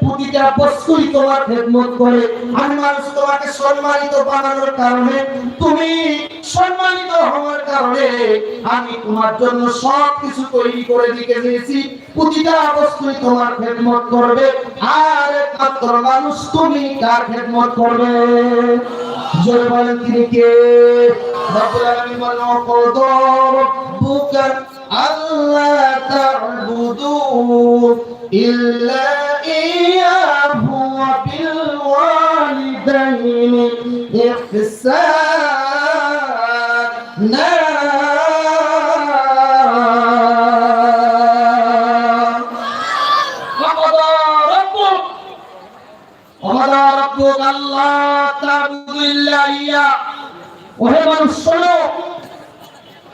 প্রতিটা বস্তুই তোমার খেদমত করে। আমি মানুষ তোমাকে সম্মানিত বানানোর কারণে, তুমি সম্মানিত হওয়ার কারণে আমি তোমার জন্য সব কিছু তৈরি করে দিতে দিয়েছি প্রতিটা বস্তুই তোমার খেদমত করবে। আর একমাত্র মানুষ তুমি কার খেদমত করবে? জোরে বলেন তিনি কে? রব্বুল আলামিন বলেন ওয়াকদা রাব্বুকা আল্লা তা'বুদু إلا إياه وبالوالدين إحسانا. وقضى ربك وقضى ربك الله تعبد إلا إياه. وهي من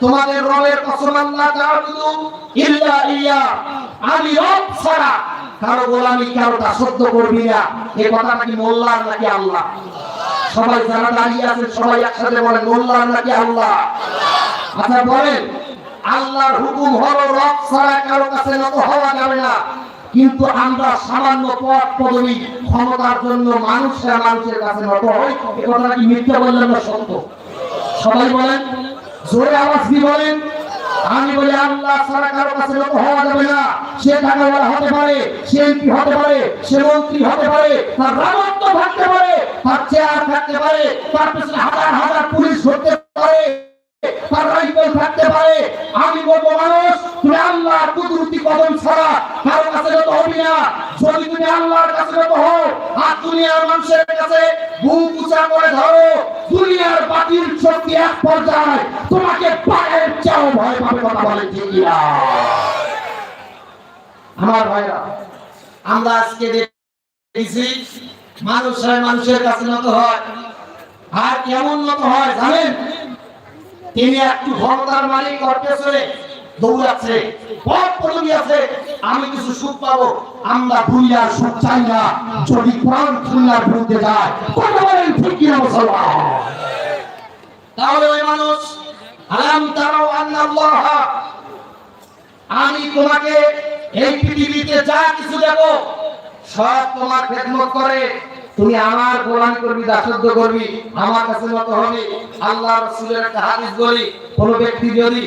তোমাদের রবের কসম আল্লাহ তাআবুদু ইল্লা ইয়া, আমি রব ছাড়া কারও গোলামি কারও দাসত্ব করবি না। এই কথাটা কি মোল্লার নাকি আল্লাহ? সবাই যারা দাঁড়িয়ে আছেন, সবাই একসাথে বলেন, মোল্লার নাকি আল্লাহ? আচ্ছা বলেন, আল্লাহর হুকুম হলো রব ছাড়া কারও কাছে নত হওয়া যাবে না। কিন্তু আমরা সামান্য পদ পদবি ক্ষমতার জন্য মানুষরা মানুষের কাছে নত হই এ কথাটা কি মিথ্যা বললেন না সত্য? সবাই বলেন জোরে আওয়াজ কি বলেন। আমি বলি, আল্লাহ ছাড়া কারও কাছে লোক হওয়া যাবে না। সে ঢাকাওয়ালা হতে পারে, সে এমপি হতে পারে, সে মন্ত্রী হতে পারে, তার রাজত্ব থাকতে পারে, তার চেয়ার থাকতে পারে, তার পিছনে হাজার হাজার পুলিশ হতে পারে। থাকতে পারে। আমি বলব, মানুষ, তুমি আল্লাহর কুদরতি কদম ছাড়া কাছে যত হবি না। যদি তুমি আল্লাহর কাছে যত হও আর দুনিয়ার মানুষের কাছে বুক উঁচা করে ধরো, দুনিয়ার শক্তি এক পর্যায়ে তোমাকে পায়ের চাও ভয় পাবে কথা বলে আমার ভাইরা, আমরা আজকে দেখেছি মানুষ মানুষের কাছে নত হয়। আর কেমন নত হয় জানেন? তিনি একটু ক্ষমতার মালিক পেছনে দৌড়াচ্ছে, পথ পদবি আছে, আমি কিছু সুখ পাবো, আমরা দুনিয়ার সুখ চাই না, যদি কোরআন দুনিয়ার বিরুদ্ধে যায়, কথা বলেন ঠিক কিনা মুসলমান? তাহলে ওই মানুষ, আলাম তারাও আল্লাহ, আমি তোমাকে এই পৃথিবীতে যা কিছু দেব, সব তোমার খেদমত করে তুমি আমার গোলাম করবি, দাসত্ব করবি, আমার কাছে নত হবে আল্লাহ রসুলের একটা হাদিস বলি, কোন ব্যক্তি যদি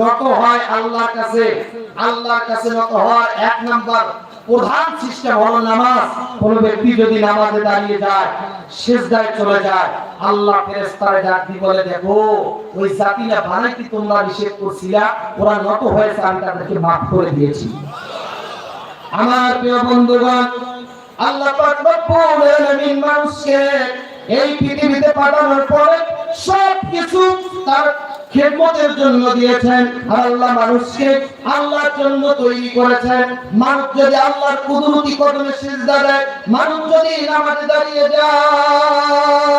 নত হয় আল্লাহর কাছে আল্লাহর কাছে নত হয় এক নাম্বার প্রধান সিস্টেম হলো নামাজ। কোন ব্যক্তি যদি নামাজে দাঁড়িয়ে যায়, সেজদায় চলে যায়, আল্লাহ ফেরেশতারে ডাক দিয়ে বলে, দেখো, ওই জাতিরা বানাইতে তোমরা নিষেধ করছিলা, ওরা নত হয়েছে, আমি তাদেরকে মাফ করে দিয়েছি। আমার প্রিয় বন্ধুগণ আল্লাহ মানুষকে এই পৃথিবীতে পাঠানোর পরে সব কিছু তার খেদমতের জন্য দিয়েছেন। আর আল্লাহ মানুষকে আল্লাহর জন্য তৈরি করেছেন। মানুষ যদি আল্লাহর কুদরতি কদমে সিজদা দেয়, মানুষ যদি নামাজে দাঁড়িয়ে যায়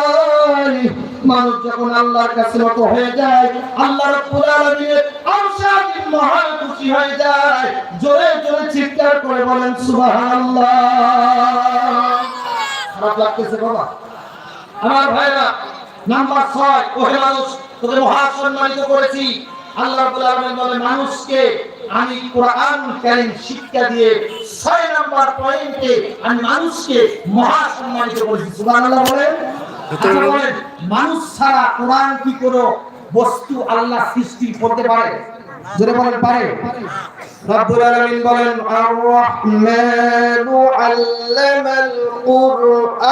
মানুষ যখন আল্লাহর কাছে হয়ে যায় আজিম খুশি হয়ে যায়। জোরে জোরে চিৎকার করে বলেন সুবহানাল্লাহ। খারাপ লাগতেছে বাবা। আমার ভাইরা নাম্বার ছয় ওহে মানুষ মহা সম্মানিত করেছি। আল্লাহ বলে মানুষকে আমি কোরআন কারীম শিক্ষা দিয়ে ছয় নাম্বার পয়েন্টে আমি মানুষকে মহা সম্মানিত করেছি। সুবহানাল্লাহ বলেন, মানুষ ছাড়া কোরআন কি কোনো বস্তু আল্লাহ সৃষ্টি করতে পারে? জোরে বলেন পারে। রব্বুল আলামিন বলেন আর রহমানু আল্লামাল কুরআন।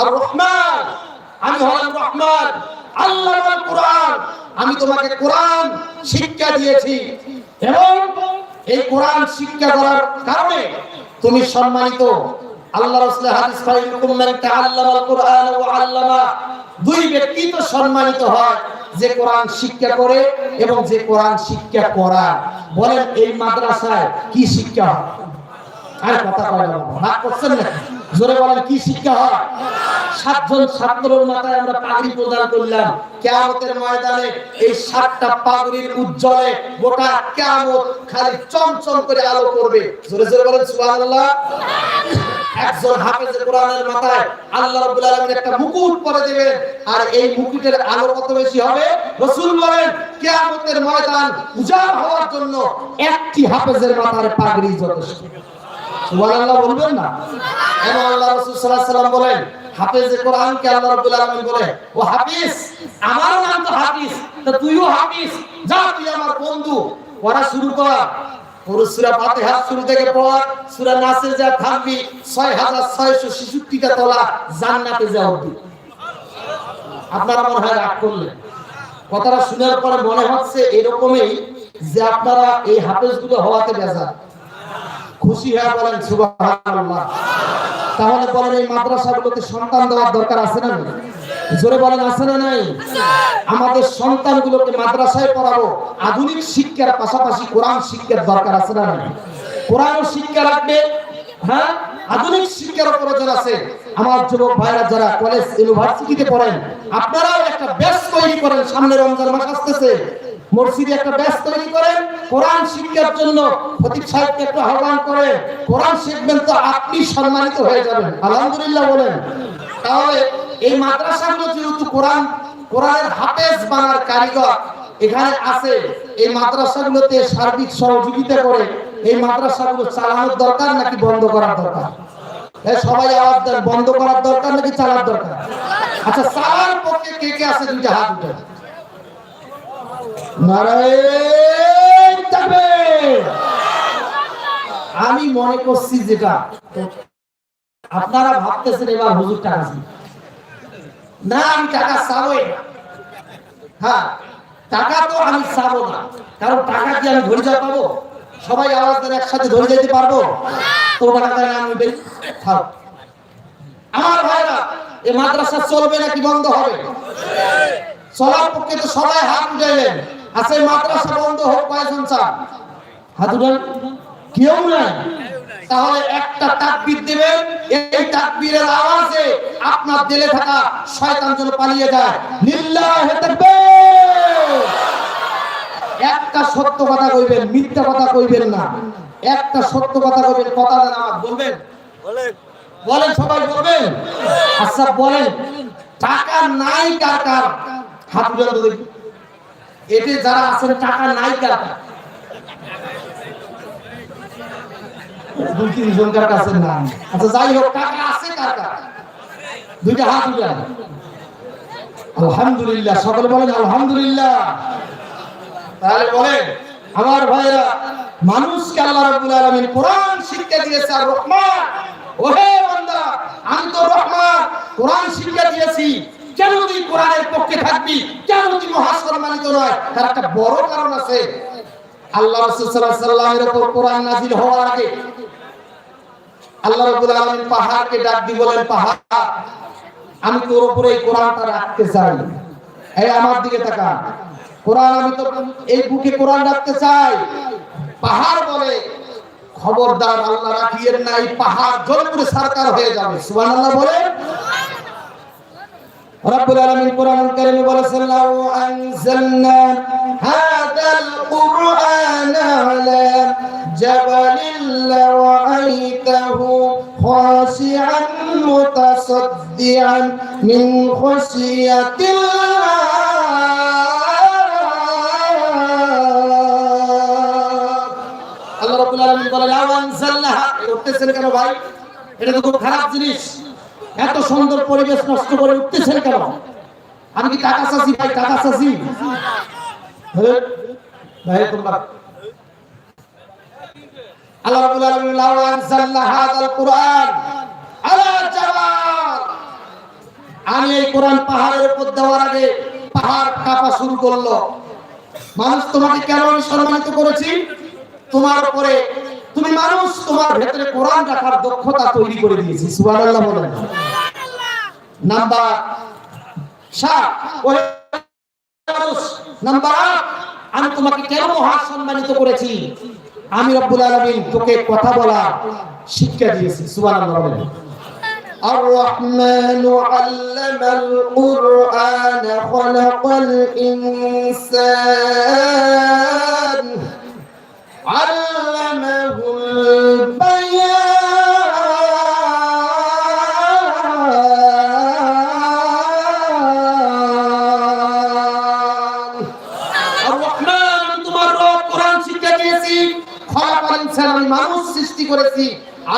আর রহমান আমি হলাম রহমান আল্লাহ কোরআন। আমি তোমাকে কোরআন শিক্ষা দিয়েছি। এবং এই কোরআন শিক্ষা করার কারণে তুমি সম্মানিত আল্লাহ রাসূলের হাদিস ফাইকুম মান তাআল্লামাল কুরআন ওয়া আল্লামা। দুই ব্যক্তি তো সম্মানিত হয়, যে কোরআন শিক্ষা করে এবং যে কোরআন শিক্ষা করা বলেন এই মাদ্রাসায় কি শিক্ষা আরে কথা কয় না। করছেন না জোরে বলেন, কি শিক্ষা হয়? সাতজন ছাত্রের মাথায় আমরা পাগড়ি প্রদান করলাম। কেয়ামতের ময়দানে এই সাতটা পাগড়ির উজ্জ্বলে গোটা কেয়ামত খালি চমচম করে আলো করবে। জোরে জোরে বলেন, সুবহানাল্লাহ। একজন হাফেজ কোরআনের মাথায় আল্লাহ রাব্বুল আলামিন একটা মুকুট পরে দিবেন, আর এই মুকুটের আলো কত বেশি হবে? রাসূল বলেন, কিয়ামতের ময়দান উজাড় হওয়ার জন্য একটি হাফেজের মাথার পাগড়ি যথেষ্ট। সুবহানাল্লাহ বলবেন না? এবং আল্লাহ রাসূল সাল্লাল্লাহু আলাইহি বলেন, হাফেজে আল্লাহ রাব্বুল আলামিন বলে, ও হাফিজ, আমার নাম তো হাফিজ, তো তুইও হাফিজ, যা, তুই আমার বন্ধু। পড়া শুরু কর। পুরো ফাতিহা শুরু থেকে পড়, সূরা নাসে যা থাকবি 6666 টা তলা জান্নাতে যা অবধি। আপনারা মনে হয় রাগ করলেন। কথাটা শোনার পরে মনে হচ্ছে এরকমই যে আপনারা এই হাফেজগুলো হওয়াতে বেজার। খুশি হয়ে বলেন, সুবহানাল্লাহ। তাহলে বলেন, এই মাদ্রাসাগুলোতে সন্তান দেওয়ার দরকার আছে না? জোরে বলেন, আছে না নাই? আমাদের সন্তানগুলোকে মাদ্রাসায় পড়াবো, আধুনিক শিক্ষার পাশাপাশি কোরআন শিক্ষার দরকার আছে না নাই? কোরআন শিক্ষা রাখবে হ্যাঁ? আধুনিক শিক্ষার প্রয়োজন আছে। আমার যুবক ভাইরা যারা কলেজ ইউনিভার্সিটিতে পড়েন, আপনারাও একটা ব্যাচ তৈরি করেন, সামনে রমজান মাস আসতেছে। মসজিদে একটা ব্যাচ তৈরি করেন, কোরআন শিক্ষার জন্য খতিব সাহেবকে একটু আহ্বান করেন, কোরআন শিখবেন তো আপনি সম্মানিত হয়ে যাবেন। আলহামদুলিল্লাহ বলেন। তাহলে এই মাদ্রাসাগুলো যেহেতু কোরআন, কোরআনের হাফেজ বানার কারিগর এখানে আছে, এই মাদ্রাসাগুলোতে সার্বিক সহযোগিতা করে এই মাদ্রাসাগুলো চালানোর দরকার নাকি বন্ধ করার দরকার? এই সবাই আওয়াজ দেন, বন্ধ করার দরকার নাকি চালার দরকার? আচ্ছা চালার পক্ষে কে কে আছে? দুইটা হাত উঠে। আমি মনে করছি যেটা, আপনারা ভাবতেছেন এবার হুজুর টাকা না, আমি টাকা চাবই হ্যাঁ টাকা তো আমি চাবো না। কারণ টাকা কি আমি ধরে যা পাবো। সবাই আওয়াজ দেন, একসাথে ধরে যেতে পারব? তো টাকা আমি বের আমার ভাইরা এই মাদ্রাসা চলবে নাকি বন্ধ হবে? চলার পক্ষে তো সবাই হাত উঠাইলেন। আচ্ছা এই মাদ্রাসা বন্ধ হোক কয়জন চান? হাত উঠান। কেউ নাই। তাহলে একটা তাকবীর দিবেন এই তাকবীরের আওয়াজে আপনার দিলে থাকা শয়তান যেন পালিয়ে যায়। লিল্লাহি তাকবীর। একটা সত্য কথা কইবেন মিথ্যা কথা কইবেন না। একটা সত্য কথা কইবেন কথা আমার বলবেন? বলেন সবাই বলবেন? আচ্ছা বলেন। টাকা নাই কার কার? হাত উঠান তো দেখি। এতে যারা আছেন টাকা নাই কার দুই তিন জনকার কাছে নাই আচ্ছা যাই হোক টাকা আছে কার দুইটা হাত উঠান আলহামদুলিল্লাহ, সকলে বলেন আলহামদুলিল্লাহ। তাহলে বলেন, আমার ভাইরা মানুষকে আল্লাহ রাব্বুল আলামিন কোরআন শিক্ষা দিয়েছে আর রহমান? ওহে বান্দা, আমি তো রহমান, কোরআন শিক্ষা দিয়েছি। কোরআনের পক্ষে থাকবি কেন তুই মহাসম্মানিত নয়। তার একটা বড় কারণ আছে। আল্লাহ রাসূল সাল্লাল্লাহু আলাইহি সাল্লামের উপর কোরআন নাযিল হওয়ার আগে আল্লাহ রাব্বুল আলামিন পাহাড়কে ডাক দি বলেন, পাহাড়, আমি তোর উপরে এই কোরআনটা রাখতে চাই। এই আমার দিকে তাকা কোরআন, আমি তো এই বুকে কোরআন রাখতে চাই। পাহাড় বলে, খবরদার, আল্লাহ রাখিয়েন না, এই পাহাড় জলপুরে সরকার হয়ে যাবে। সুবহানাল্লাহ বলে রব্বুল আলামিন কোরআন কারীমে বলেছেন লাউ আনজালনা হাদাল কুরআন আলা জাবালিন লারাআইতাহু খাশিআন মুতাসাদ্দিআন মিন খাশিয়াতিল্লাহ. আল্লাহ রাব্বুল আলামিন বলে, লাউ আনজালনা করতেছেন কেন ভাই? এটা তো খুব খারাপ জিনিস। এত সুন্দর পরিবেশ নষ্ট করে উঠতেছেন কেন? আমি কি টাকা চাচ্ছি ভাই? টাকা চাচ্ছি হ্যাঁ? ভাই তোমরা আল্লাহ রাব্বুল আলামিন লাউ আনজালনা কুরআন। আলা জাবাল আমি এই কোরআন পাহাড়ের উপর দেওয়ার আগে পাহাড় কাঁপা শুরু করল। মানুষ তোমাকে কেন আমি সম্মানিত করেছি? তোমার উপরে তুমি মানুষ তোমার ভেতরে কোরআন রাখার দক্ষতা তৈরি করে দিয়েছি সুবহানাল্লাহ বলেন নাম্বার সাত ওহে মানুষ নাম্বার আট আমি তোমাকে কেন মহা সম্মানিত করেছি আমি রব্বুল আলামিন তোকে কথা বলা শিক্ষা দিয়েছি সুবহানাল্লাহ বলেন الرحمن علم القرآن خلق الإنسان علمه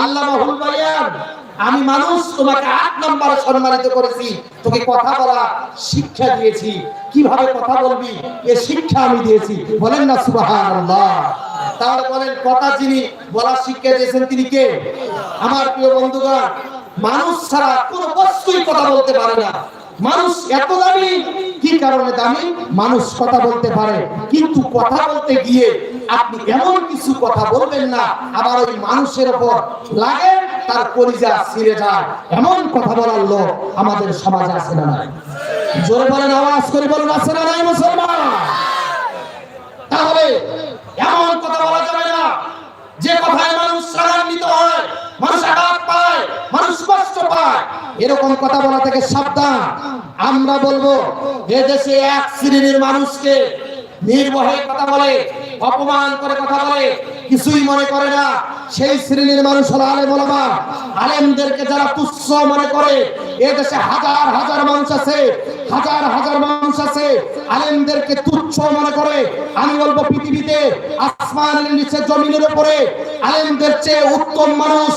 আল্লাহ আমি মানুষ তোমাকে আট নম্বরে সম্মানিত করেছি। তোকে কথা বলা শিক্ষা দিয়েছি। কীভাবে কথা বলবি? এ শিক্ষা আমি দিয়েছি। বলেন না সুবহানাল্লাহ। বলেন, কথা যিনি বলার শিক্ষা দিয়েছেন তিনি কে? আমার প্রিয় বন্ধুগণ, মানুষ ছাড়া কোনো বস্তুই কথা বলতে পারে না। মানুষ এত দামি, কি কারণে দামি? মানুষ কথা বলতে পারে, কিন্তু কথা বলতে গিয়ে আপনি এমন কিছু কথা বলবেন না, আবার ওই মানুষের উপর লাগে, তার কলিজা ছিঁড়ে যায়। এমন কথা বলার লোক আমাদের সমাজে আছে না নাই। জোরে বলেন, আওয়াজ করে বলুন আছে না নাই মুসলমান? তাহলে এমন কথা বলা যাবে না। যে কথায় মানুষ সারান্বিত হয়, মানুষ আঘাত পায়, মানুষ কষ্ট পায়, এরকম কথা বলা থেকে সাবধান। আমরা বলব এ দেশে এক শ্রেণির মানুষকে নির্ভয়ে কথা বলে, অপমান করে কথা বলে, কিছুই মনে করে না। সেই শ্রেণির মানুষ হলো আলেম আলেমদেরকে যারা তুচ্ছ মনে করে, এ দেশে হাজার হাজার মানুষ আছে, হাজার হাজার মানুষ আছে। আলেমদেরকে তুচ্ছ মনে করে, আমি বলব পৃথিবীতে আসমানের নিচে জমিনের উপরে আলেমদের চেয়ে উত্তম মানুষ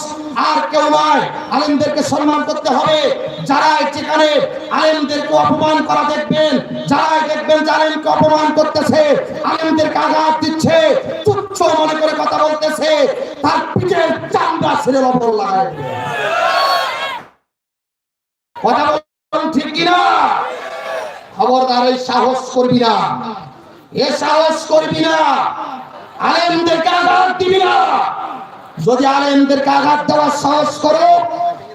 আর কেউ নয় আলেমদেরকে সম্মান করতে হবে। যারা যেখানে আলেমদেরকে অপমান করা দেখবেন, যারাই দেখবেন যে আলেমকে অপমান করতেছে, আলেমদেরকে আঘাত দিচ্ছে, তুচ্ছ মনে করে কথা বলতেছে কথা বলুন ঠিক কিনা? খবরদার, এই সাহস করবি না। এ সাহস করবি না। আঘাত দিবি না। যদি আলেমদেরকে আঘাত দেওয়ার সাহস করো,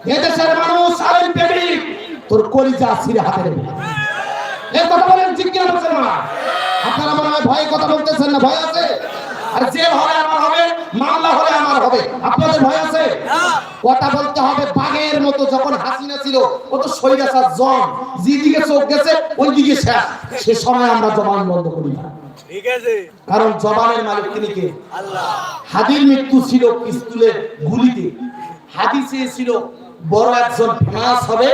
এদেশের মানুষ আলেম প্রেমিক, তোর কলিজা ছিঁড়ে হাতে নেবে। এই কথা বলেন ঠিক কিনা, মুসলমান? আপনারা মনে হয় ভয়ে কথা বলতেছেন না? ভয় আছে? আর জেল হলে আমার হবে মামলা হলে আমার হবে। আপনাদের ভয় আছে? কথা বলতে হবে বাঘের মতো যখন হাসিনা ছিল ও তো সৈরাসার জম যেদিকে চোখ গেছে ওই দিকে শেষ। সে সময় আমরা জবান বন্ধ করি না। কারণ জবানের মালিক তিনি কে? হাদির মৃত্যু ছিল পিস্তুলের গুলিতে। হাদি চেয়েছিল বড় একজন ফেমাস হবে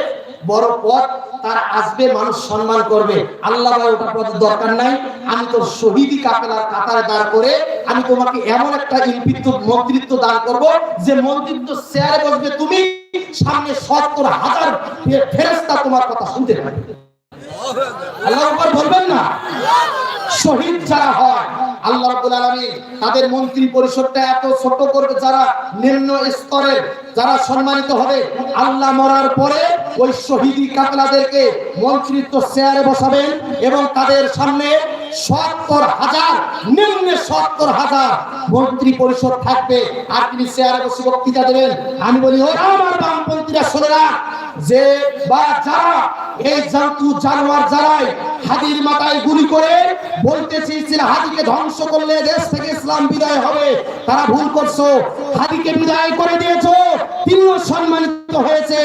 বড় পদ তার আসবে, মানুষ সম্মান করবে। আল্লাহ ওটা পদের দরকার নাই। আমি তোর শহীদি কাফেলার কাতারে দাঁড় করে আমি তোমাকে এমন একটা ইলপিত্ত মন্ত্রিত্ব দান করব যে মন্ত্রিত্ব চেয়ারে বসবে তুমি, সামনে সত্তর হাজার ফেরেস্তা তোমার কথা শুনতে পাবে। আল্লাহ বলবেন না? শহীদ যারা হয় আল্লাহ রাব্বুল আলামিন তাদের মন্ত্রী পরিষদটা এত ছোট করবে, যারা নিম্ন স্তরের, যারা সম্মানিত হবে, আল্লাহ মরার পরে ওই শহীদি কাতলাদেরকে মন্ত্রিত্ব চেয়ারে বসাবেন এবং তাদের সামনে সত্তর হাজার, নিম্নে সত্তর হাজার মন্ত্রী পরিষদ থাকবে। আর তিনি চেয়ারে বসে বক্তৃতা দেবেন। আমি বলি ও আমার বামপন্থীরা শুনে রাখ যে বা যারা এই জন্তু জানোয়ার যারাই হাদির মাথায় গুলি করে বলতে চেয়েছিল হাদিকে ধ্বংস করলে দেশ থেকে ইসলাম বিদায় হবে। তারা ভুল করছ। হাদিকে বিদায় করে দিয়েছ। তিনিও সম্মানিত হয়েছে।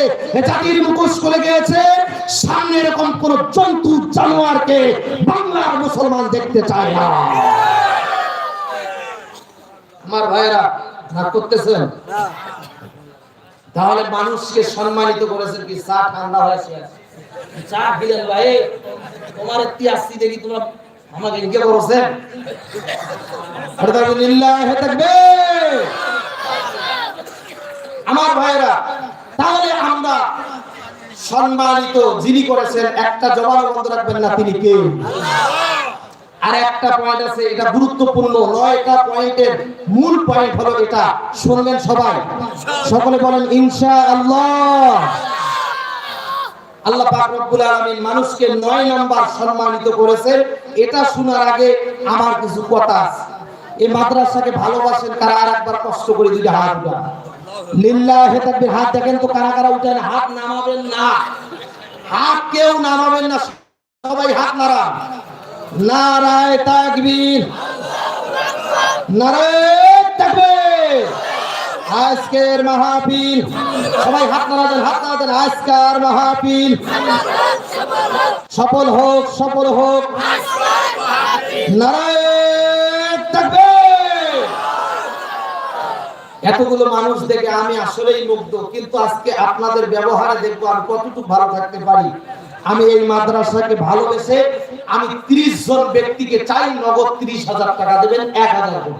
জাতির মুখোশ খুলে গিয়েছে। সামনে এরকম কোন জন্তু জানোয়ারকে বাংলার মুসলমান দেখতে চায় না। আমার ভাইরা রাগ করতেছেন? তাহলে মানুষকে সম্মানিত করেছেন কি? চা ঠান্ডা হয়েছে? আমার ভাইরা, তাহলে আমরা সম্মানিত যিনি করেছেন, একটা জবান বন্ধ রাখবেন না, তিনি কে? আর একটা পয়েন্ট আছে, এটা গুরুত্বপূর্ণ, নয়টা পয়েন্টের মূল পয়েন্ট হলো এটা। শুনবেন সবাই। সকলে বলেন ইনশা আল্লাহ আল্লাহ পাক রব্বুল আলামিন মানুষকে নয় নাম্বার সম্মানিত করেছেন। এটা শোনার আগে আমার কিছু কথা আছে। এই মাদ্রাসাকে ভালোবাসেন কারা আর একবার কষ্ট করে হাত তাকবীর, হাত দেখেন তো কারা কারা উঠেন। হাত নামাবেন না। হাত কেউ নামাবেন না, সবাই হাত নাড়ান। নারায় তাকবীর। নারায় আজকের মাহফিল। সবাই হাত নাড়াতেন হাত নাড়াতেন, আজকের মাহফিল। সফল হোক সফল হোক। নারায়ণ তাকবীর এতগুলো মানুষ দেখে আমি আসলেই মুগ্ধ, কিন্তু আজকে আপনাদের ব্যবহারে দেখব আমি কতটুকু ভালো থাকতে পারি। আমি এই মাদ্রাসাকে ভালোবেসে আমি ত্রিশ জন ব্যক্তিকে চাই নগদ ত্রিশ হাজার টাকা দেবেন, এক হাজার করে।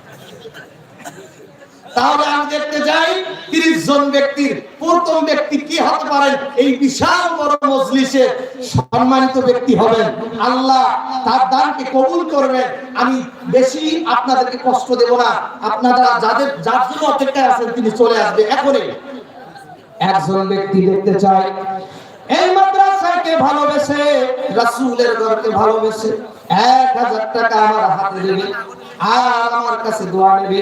তাহলে আমি দেখতে যাই তিরিশ জন ব্যক্তির প্রথম ব্যক্তি কি হতে পারেন এই বিশাল বড় মজলিসে সম্মানিত ব্যক্তি হবেন আল্লাহ। তার দানকে কবুল করবেন। আমি বেশি আপনাদেরকে কষ্ট দেব না। আপনারা যাদের, যার জন্য অপেক্ষায় আছেন, তিনি চলে আসবে এখনই। একজন ব্যক্তি দেখতে চাই এই মাদ্রাসাকে ভালোবেসে, রাসূলের ঘরকে ভালোবেসে, এক হাজার টাকা আমার হাতে দেবে, আর আমার কাছে দোয়া নেবে।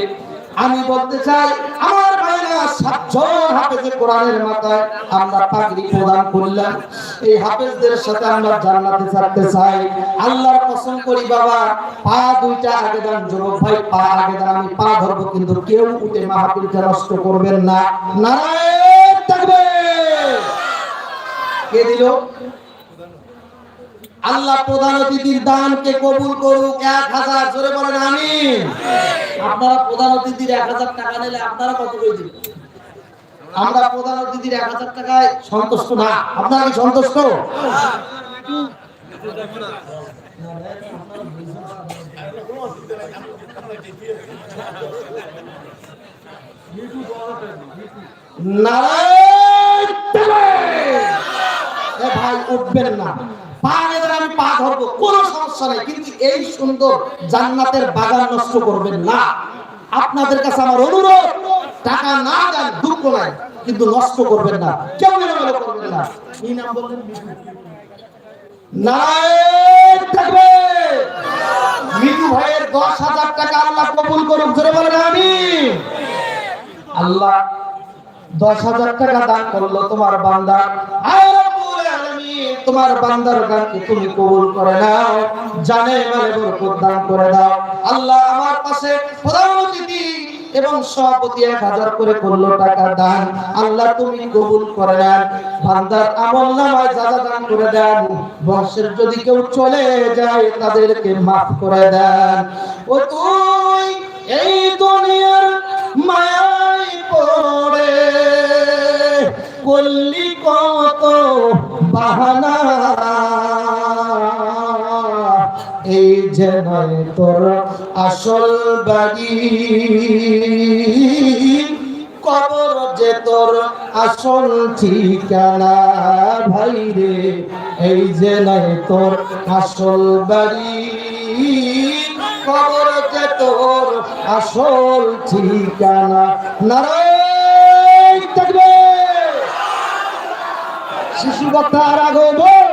আমি বলতে চাই, আমার ভাইরা সাতজন হাফেজে কোরআনের মাথায় আমরা পাগড়ি প্রদান করলাম। এই হাফেজদের সাথে আমরা জান্নাতে থাকতে চাই। আল্লাহর কসম করি, বাবা, পা দুইটা আগে দেন যুবক ভাই, পা আগে দেন, আমি পা ধরবো, কিন্তু কেউ উঠে মাহফিলকে নষ্ট করবেন না। নারায়ণ তাকবীর কে দিল? আল্লাহ প্রধান অতিথির দানকে কবুল করুক, এক হাজার, জোরে বলেন আমিন। আপনারা প্রধান অতিথির এক হাজার টাকা নিলে আপনারা কত করে আমরা প্রধান অতিথির এক হাজার টাকায় সন্তুষ্ট না। আপনারা কি সন্তুষ্ট? নারায়ণ তাকবীর! এ ভাই উঠবেন না পা নেবেন আমি পা ধরবো কোনো সমস্যা নেই কিন্তু এই সুন্দর জান্নাতের বাগান নষ্ট করবেন না। আপনাদের কাছে আমার অনুরোধ, টাকা না দেন দুঃখ নাই কিন্তু নষ্ট করবেন না। কেউ এলোমেলো করবেন না। আল্লাহ আল্লাহ দশ হাজার টাকা দান করল তোমার বান্দা। আয় তোমার বান্দার গানকে তুমি কবুল করে নাও জানে মানে বরকত দান করে দাও। আল্লাহ আমার পাশে প্রধান অতিথি এবং সভাপতি এক হাজার করে করল টাকা দান। আল্লাহ তুমি কবুল করে নেন। বান্দার আমল নামায় যা যা দান করে দেন, বংশের যদি কেউ চলে যায় তাদেরকে মাফ করে দেন। ও তুই এই দুনিয়ার মায়ায় পড়ে। করলি কত বাহানা। এই যে নয় তোর আসল বাড়ি। কবর যে তোর আসল ঠিকানা। ভাই রে, এই যে নয় তোর আসল বাড়ি। কবর যে তোর আসল ঠিকানা। নারায়ণ থাকবে শিশু কথার আর আগো বল